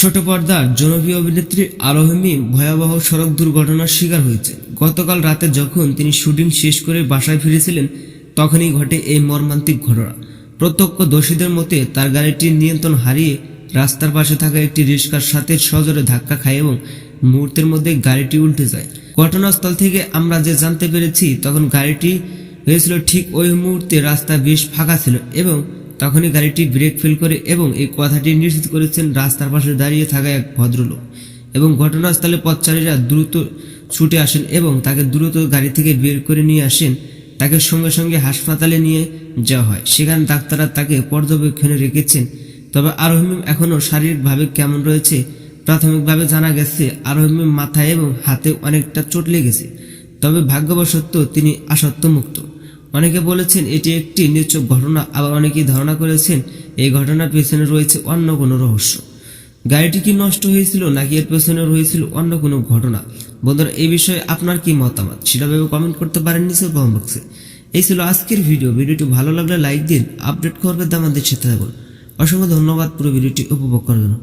ছোট পর্দার জনপ্রিয় অভিনেত্রী আরোহিমি ভয়াবহ সড়ক দুর্ঘটনার শিকার হয়েছে। গতকাল রাতে যখন তিনি শুটিং শেষ করে বাসায় ফিরেছিলেন, তখনই ঘটে এই মর্মান্তিক ঘটনা। প্রত্যক্ষদর্শীদের মতে, তার গাড়িটির নিয়ন্ত্রণ হারিয়ে রাস্তার পাশে থাকা একটি রিক্সার সাথে সজোরে ধাক্কা খায় এবং মুহূর্তের মধ্যে গাড়িটি উল্টে যায়। ঘটনাস্থল থেকে আমরা যে জানতে পেরেছি, তখন গাড়িটি হয়েছিল ঠিক ওই মুহূর্তে রাস্তা বেশ ফাঁকা ছিল এবং তখনই গাড়িটি ব্রেক ফেল করে এবং এই কথাটি নিশ্চিত করেছেন রাস্তার পাশে দাঁড়িয়ে থাকা এক ভদ্রলোক। এবং ঘটনাস্থলে পথচারীরা দ্রুত ছুটে আসেন এবং তাকে দ্রুত গাড়ি থেকে বের করে নিয়ে আসেন। তাকে সঙ্গে সঙ্গে হাসপাতালে নিয়ে যাওয়া হয়। সেখানে ডাক্তাররা তাকে পর্যবেক্ষণে রেখেছেন। তবে আরোহিম এখনও শারীরিকভাবে কেমন রয়েছে? প্রাথমিকভাবে জানা গেছে আরোহিমের মাথায় এবং হাতে অনেকটা চোট লেগেছে। তবে ভাগ্যবশত তিনি আসত্ব মুক্ত অনেকে বলেছেন এটি একটি নিশ্চক ঘটনা, আবার অনেকেই ধারণা করেছেন এই ঘটনার পেছনে রয়েছে অন্য কোনো রহস্য। গাড়িটি কি নষ্ট হয়েছিল, নাকি এর পেছনে রয়েছিল অন্য কোনো ঘটনা? বন্ধুরা, এই বিষয়ে আপনার কি মতামত? সেটা ভেবে কমেন্ট করতে পারেন নিচে কমেন্ট বক্সে এই ছিল আজকের ভিডিও ভিডিওটি ভালো লাগলে লাইক দিন আপডেট করবে আমাদের সাথে থাকুন। অসংখ্য ধন্যবাদ পুরো ভিডিওটি উপভোগ করার জন্য।